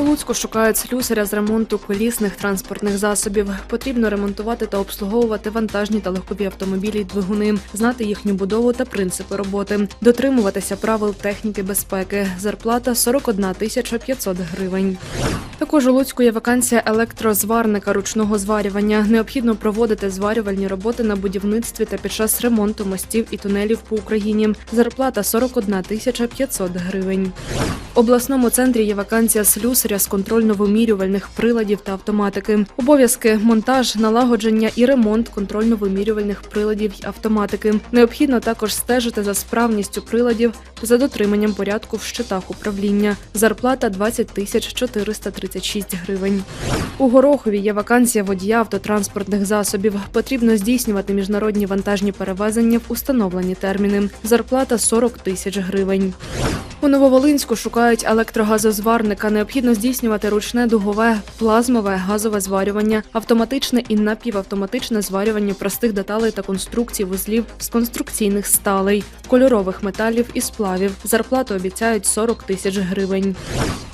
Луцьку шукають слюсаря з ремонту колісних транспортних засобів. Потрібно ремонтувати та обслуговувати вантажні та легкові автомобілі й двигуни, знати їхню будову та принципи роботи, дотримуватися правил техніки безпеки. Зарплата 41 тисяча 500 гривень. Також у Луцьку є вакансія електрозварника ручного зварювання. Необхідно проводити зварювальні роботи на будівництві та під час ремонту мостів і тунелів по Україні. Зарплата 41 тисяча 500 гривень. В обласному центрі є вакансія слюсаря з контрольно-вимірювальних приладів та автоматики. Обов'язки монтаж, налагодження і ремонт контрольно-вимірювальних приладів й автоматики. Необхідно також стежити за справністю приладів за дотриманням порядку в щитах управління. Зарплата 20 тисяч 436 гривень. У Горохові є вакансія водія автотранспортних засобів. Потрібно здійснювати міжнародні вантажні перевезення в установлені терміни. Зарплата 40 тисяч гривень. У Нововолинську шукають електрогазозварника. Необхідно здійснювати ручне дугове, плазмове, газове зварювання, автоматичне і напівавтоматичне зварювання простих деталей та конструкцій вузлів з конструкційних сталей, кольорових металів і сплавів. Зарплату обіцяють 40 тисяч гривень.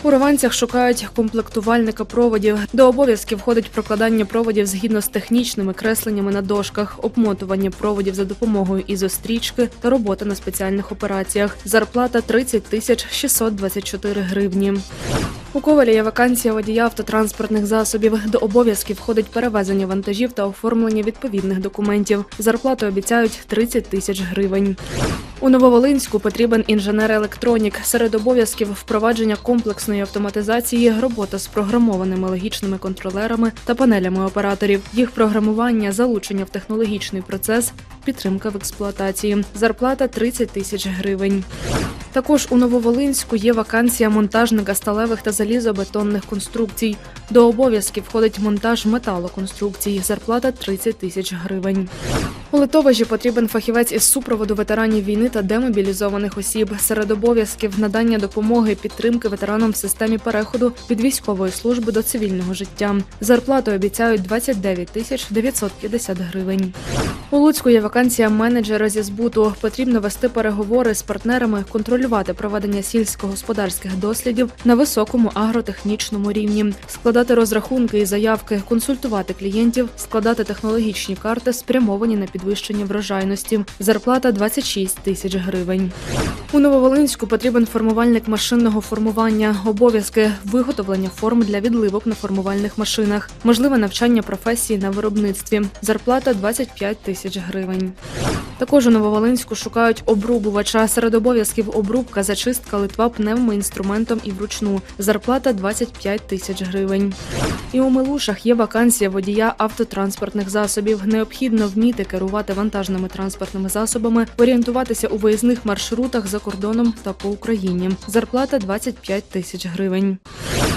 У Рованцях шукають комплектувальника проводів. До обов'язків входить прокладання проводів згідно з технічними кресленнями на дошках, обмотування проводів за допомогою ізострічки та робота на спеціальних операціях. Зарплата 30 тисяч 624 гривні. У Ковалі є вакансія водія автотранспортних засобів. До обов'язків входить перевезення вантажів та оформлення відповідних документів. Зарплату обіцяють 30 тисяч гривень. У Нововолинську потрібен інженер-електронік. Серед обов'язків впровадження комплексної автоматизації, робота з програмованими логічними контролерами та панелями операторів, їх програмування, залучення в технологічний процес, підтримка в експлуатації. Зарплата 30 тисяч гривень. Також у Нововолинську є вакансія монтажника сталевих та залізобетонних конструкцій. До обов'язків входить монтаж металоконструкцій. Зарплата 30 тисяч гривень. У Литовищі потрібен фахівець із супроводу ветеранів війни та демобілізованих осіб. Серед обов'язків надання допомоги підтримки ветеранам в системі переходу від військової служби до цивільного життя. Зарплату обіцяють 29 тисяч 950 гривень. У Луцьку є вакансія менеджера зі збуту. Потрібно вести переговори з партнерами, контролювати проведення сільськогосподарських дослідів на високому агротехнічному рівні, складати розрахунки і заявки, консультувати клієнтів, складати технологічні карти, спрямовані на підвищення врожайності. Зарплата 26 тисяч гривень. У Нововолинську потрібен формувальник машинного формування, обов'язки виготовлення форм для відливок на формувальних машинах, можливе навчання професії на виробництві. Зарплата 25 тисяч гривень. Також у Нововолинську шукають обрубувача. Серед обов'язків обрубка, зачистка литва пневмоінструментом і вручну. Зарплата 25 тисяч гривень. І у Милушах є вакансія водія автотранспортних засобів. Необхідно вміти керувати вантажними транспортними засобами, орієнтуватися у виїзних маршрутах за кордоном та по Україні. Зарплата 25 тисяч гривень.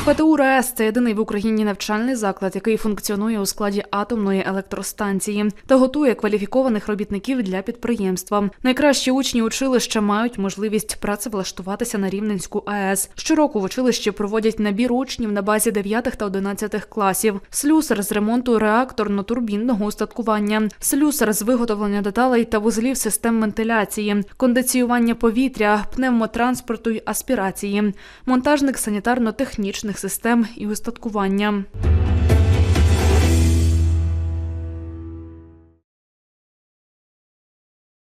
ПТУ РАЕС – це єдиний в Україні навчальний заклад, який функціонує у складі атомної електростанції та готує кваліфікованих робітників для підприємства. Найкращі учні училища мають можливість працевлаштуватися на Рівненську АЕС. Щороку в училищі проводять набір учнів на базі 9 та 11 класів. Слюсар з ремонту реакторно-турбінного устаткування, слюсар з виготовлення деталей та вузлів систем вентиляції, кондиціювання повітря, пневмотранспорту й аспірації, монтажник санітарно-технічних систем і устаткування.